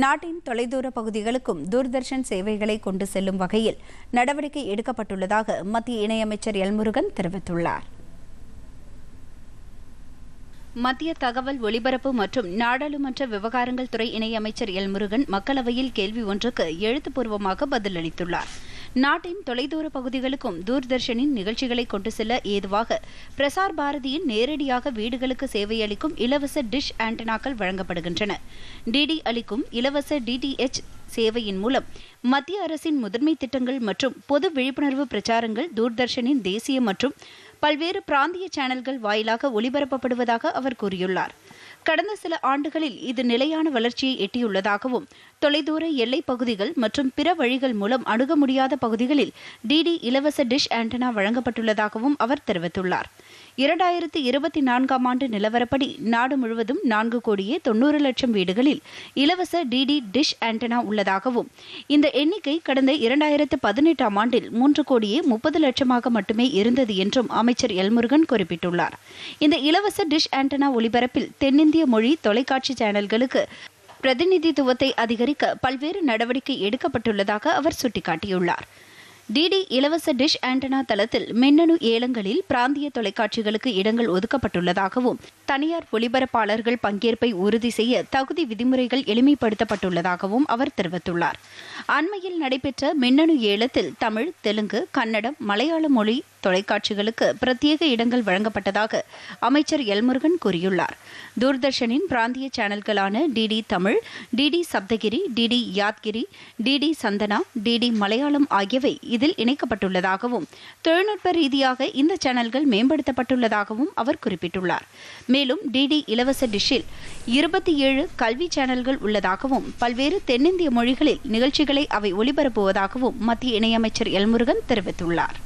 நாட்டின் தொலைதூர பகுதிகளுக்கும் தூர்தர்ஷன் சேவைகளை கொண்டு செல்லும் வகையில் நடவடிக்கை எடுக்கப்பட்டுள்ளதாக மத்திய இணையமைச்சர் எல்முருகன் தெரிவித்துள்ளார். மத்திய தகவல் ஒலிபரப்பு மற்றும் நாடாளுமன்ற விவகாரங்கள் துறை இணையமைச்சர் எல் முருகன் மக்களவையில் கேள்வி ஒன்றுக்கு எழுத்துப்பூர்வமாக பதிலளித்துள்ளார். நாட்டின் தொலைதூர பகுதிகளுக்கும் தூர்தர்ஷனின் நிகழ்ச்சிகளை கொண்டு செல்ல ஏதுவாக பிரசார் பாரதியின் நேரடியாக வீடுகளுக்கு சேவையளிக்கும் இலவச டிஷ் ஆண்டனாக்கள் வழங்கப்படுகின்றன. டிடி அளிக்கும் இலவச டிடிஎச் சேவையின் மூலம் மத்திய அரசின் முதன்மை திட்டங்கள் மற்றும் பொது விழிப்புணர்வு பிரச்சாரங்கள் தூர்தர்ஷனின் தேசிய மற்றும் பல்வேறு பிராந்திய சேனல்கள் வாயிலாக ஒளிபரப்பப்படுவதாக அவர் கூறியுள்ளார். கடந்த சில ஆண்டுகளில் இது நிலையான வளர்ச்சியை எட்டியுள்ளதாகவும் தொலைதூர எல்லைப் பகுதிகள் மற்றும் பிற வழிகள் மூலம் அணுக முடியாத பகுதிகளில் டிடி இலவச டிஷ் ஆண்டனா வழங்கப்பட்டுள்ளதாகவும் அவர் தெரிவித்துள்ளார். இரண்டாயிரத்து இருபத்தி நான்காம் ஆண்டு நிலவரப்படி நாடு முழுவதும் நான்கு கோடியே தொன்னூறு லட்சம் வீடுகளில் இலவச டிடி டிஷ் ஆண்டனா உள்ளதாகவும் இந்த எண்ணிக்கை கடந்த இரண்டாயிரத்து பதினெட்டாம் ஆண்டில் மூன்று கோடியே முப்பது லட்சமாக மட்டுமே இருந்தது என்றும் அமைச்சர் எல்முருகன் குறிப்பிட்டுள்ளார். இந்த இலவச டிஷ் ஆண்டனா ஒளிபரப்பில் தென்னிந்திய மொழி தொலைக்காட்சி சேனல்களுக்கு பிரதிநிதித்துவத்தை அதிகரிக்க பல்வேறு நடவடிக்கை எடுக்கப்பட்டுள்ளதாக அவர் சுட்டிக்காட்டியுள்ளார். டிடி இலவச டிஷ் ஆண்டனா தளத்தில் மின்னணு ஏலங்களில் பிராந்திய தொலைக்காட்சிகளுக்கு இடங்கள் ஒதுக்கப்பட்டுள்ளதாகவும் தனியார் ஒலிபரப்பாளர்கள் பங்கேற்பை உறுதி செய்ய தகுதி விதிமுறைகள் எளிமைப்படுத்தப்பட்டுள்ளதாகவும் அவர் தெரிவித்துள்ளார். அண்மையில் நடைபெற்ற மின்னணு ஏலத்தில் தமிழ் தெலுங்கு கன்னடம் மலையாள மொழி தொலைக்காட்சிகளுக்கு பிரத்யேக இடங்கள் வழங்கப்பட்டதாக அமைச்சர் எல்முருகன் கூறியுள்ளார். தூர்தர்ஷனின் பிராந்திய சேனல்களான DD Tamil DD Saptagiri DD Yadagiri DD Chandana DD Malayalam ஆகியவை இதில் இணைக்கப்பட்டுள்ளதாகவும் தொழில்நுட்ப ரீதியாக இந்த சேனல்கள் மேம்படுத்தப்பட்டுள்ளதாகவும் அவர் குறிப்பிட்டுள்ளார். மேலும் டிடி இலவச டிஷ்ஷில் இருபத்தி ஏழு கல்வி சேனல்கள் உள்ளதாகவும் பல்வேறு தென்னிந்திய மொழிகளில் நிகழ்ச்சிகளை அவை ஒளிபரப்புவதாகவும் மத்திய இணையமைச்சர் எல்முருகன் தெரிவித்துள்ளார்.